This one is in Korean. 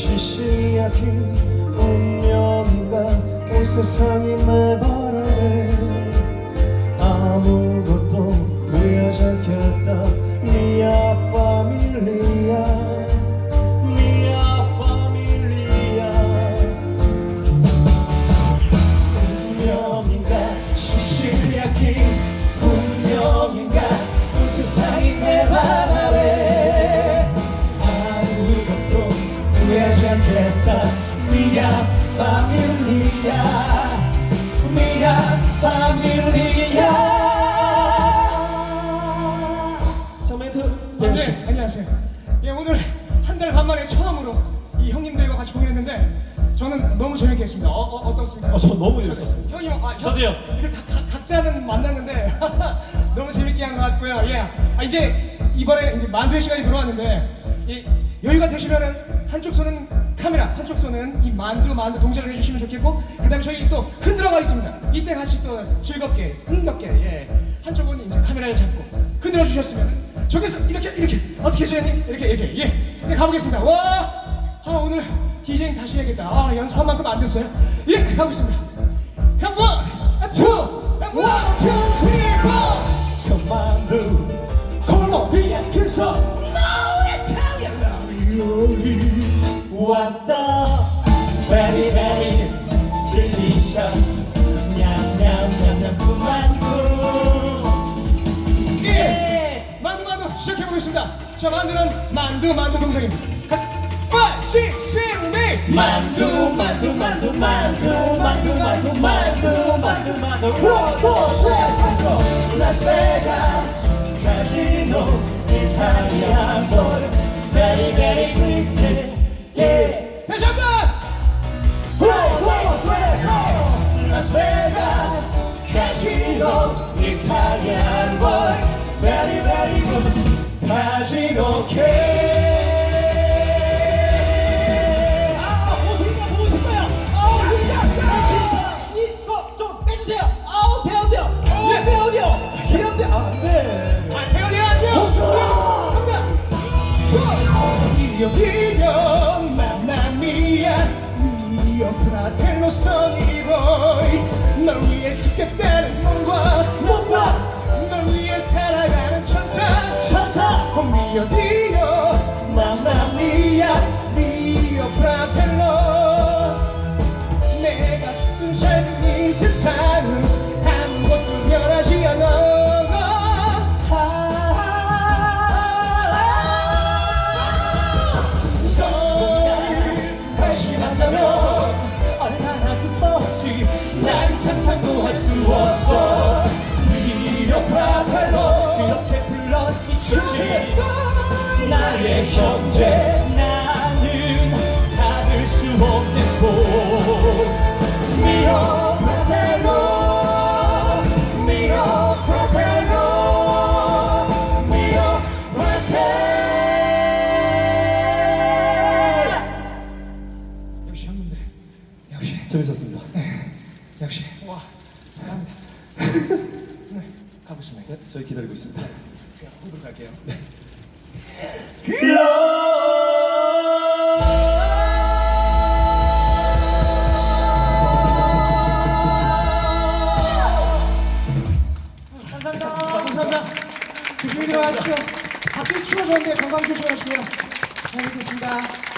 시시하긴 운명인가? 온 세상이 매발하네 아무것도 보여지 않겠다. 미아 파밀리아 미아 파밀리아. 운명인가? 시시하긴 운명인가? 온 세상이 매발 파밀리아 미아 파밀리아 자 멘트 대현씨 네, 안녕하세요. 예, 오늘 한 달 반 만에 처음으로 이 형님들과 같이 공연했는데 저는 너무 재밌게 했습니다. 어, 어, 어떻습니까? 어, 저 너무 재밌었어요 형이 형, 아, 형, 저도요. 이렇게 다, 다, 각자는 만났는데 너무 재밌게 한 것 같고요. 예, 아, 이제 이번에 이제 만두의 시간이 들어왔는데 이, 여유가 되시면은 한쪽 손은 카메라, 한쪽 손은 이 만두 만두 동작을 해주시면 좋겠고 그 다음에 저희 또 흔들어가 있습니다. 이때 같이 또 즐겁게 흥겹게 예, 한쪽은 이제 카메라를 잡고 흔들어 주셨으면 저기서 이렇게 이렇게 어떻게 니 이렇게 이렇게 예, 네, 가보겠습니다. 와, 아 오늘 디제잉 다시 해야겠다. 아 연습한 만큼 안 됐어요. 예, 가보겠습니다. 형 원, 왔다. Very very delicious. 냠냠냠냠 그만두 예, 만두 만두 시작해 보겠습니다. 자 만두는 만두 만두 동작입니다. 5, 6, 7, 8 만두 만두 만두 만두 만두 만두 만두 만두 만두. 로또 라스베가스 카지노 이탈리안 자신없게. 아 호수이가 보고 싶어요. 그러니까. 아우 진짜 이거 좀 빼주세요. 아우 대현대요 아우 네. 대현대요. 대현대 안돼 아 태연이 안녕 호수 이어지면 맘마미야. 미어 프라텔로 써니보이. 널 위해 죽겠다는 뭔가 뭔가 mio Dio, mamma mia Mio fratello 내가 죽든 살든 이 세상은 아무것도 변하지 않아. 얼마나 기뻐지. 난 상상 나의 형제 나는 닫을 수 없는 곳 미어 프라텔로 미어 프라텔로 미어 프라텔 역시 형님들 역시 재밌었습니다 역시 와 감사합니다 네 가보겠습니다 네, 저희 기다리고 있습니다 홍보로 갈게요 감사합니다 감사합니다 조심히 들어가십시오 갑자기 추워졌는데 건강 조심하시고요 잘 뵙겠습니다